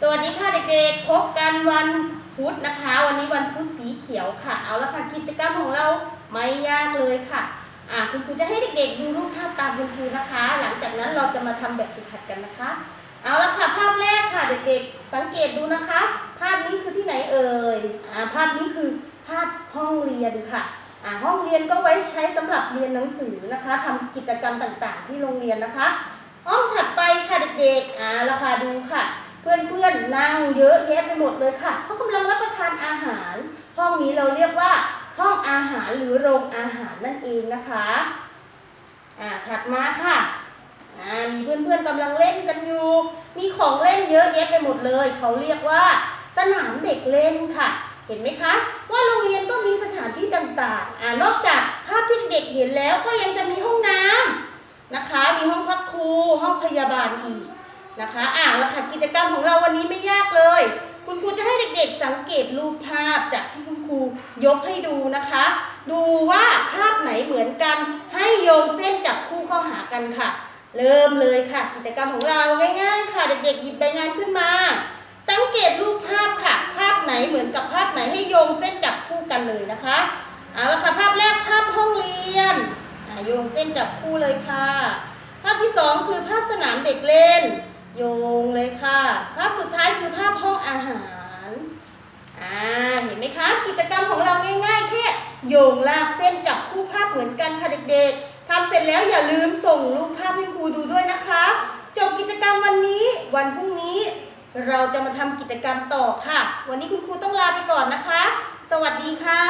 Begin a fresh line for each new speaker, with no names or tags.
สวัสดีค่ะเด็กๆ พบกันวันพุธนะคะ วันนี้วันพุธสีเขียวค่ะ เอาละค่ะกิจกรรมของเราไม่ยากเลยค่ะอ่าคุณครูจะให้เด็กๆ ดูรูปภาพตามคุณครูนะคะ หลังจากนั้นเราจะมาทำแบบฝึกหัดกันนะคะ เอาละค่ะภาพแรกค่ะเด็กๆ สังเกตดูนะคะ ภาพนี้คือที่ไหนเอ่ยอ่าภาพนี้คือภาพห้องเรียนค่ะอ่าห้องเรียนก็ไว้ใช้สำหรับเรียนหนังสือนะคะทำกิจกรรมต่างๆ ที่โรงเรียนนะคะ ห้องถัดไปค่ะเด็กๆอ่าราคาดูค่ะ เพื่อนๆนั่งเยอะแยะไปหมดเลยค่ะเขากำลังรับประทานอาหาร ห้องนี้เราเรียกว่าห้องอาหารหรือโรงอาหารนั่นเองนะคะอ่าถัดมาค่ะอ่ามีเพื่อนๆกำลังเล่นกันอยู่ มีของเล่นเยอะแยะไปหมดเลย เขาเรียกว่า สนามเด็กเล่นค่ะ เห็นไหมคะ ว่าโรงเรียนก็มีสถานที่ต่างๆอ่านอกจากภาพที่เด็กเห็นแล้วก็ยังจะมีห้องน้ำนะคะ มีห้องพักครูห้องพยาบาลอีก นะคะอ่าแล้วค่ะกิจกรรมของเราวันนี้ไม่ยากเลย คุณครูจะให้เด็กๆ สังเกตรูปภาพจากที่คุณครูยกให้ดูนะคะ ดูว่าภาพไหนเหมือนกัน ให้โยงเส้นจับคู่เข้าหากันค่ะ เริ่มเลยค่ะ กิจกรรมของเราง่ายๆค่ะ เด็กๆ หยิบใบงานขึ้นมา สังเกตรูปภาพค่ะ ภาพไหนเหมือนกับภาพไหนให้โยงเส้นจับคู่กันเลยนะคะเอาละค่ะภาพแรกภาพห้องเรียนโยงเส้นจับคู่เลยค่ะ ภาพที่สองคือภาพสนามเด็กเล่น โยงเลยค่ะ ภาพสุดท้ายคือภาพห้องอาหารอ่าเห็นไหมคะ กิจกรรมของเราง่ายๆแค่โยงลากเส้นจับคู่ภาพเหมือนกันค่ะเด็กๆทำเสร็จแล้วอย่าลืมส่งรูปภาพให้ครูดูด้วยนะคะ จบกิจกรรมวันนี้วันพรุ่งนี้เราจะมาทำกิจกรรมต่อค่ะ วันนี้คุณครูต้องลาไปก่อนนะคะ สวัสดีค่ะ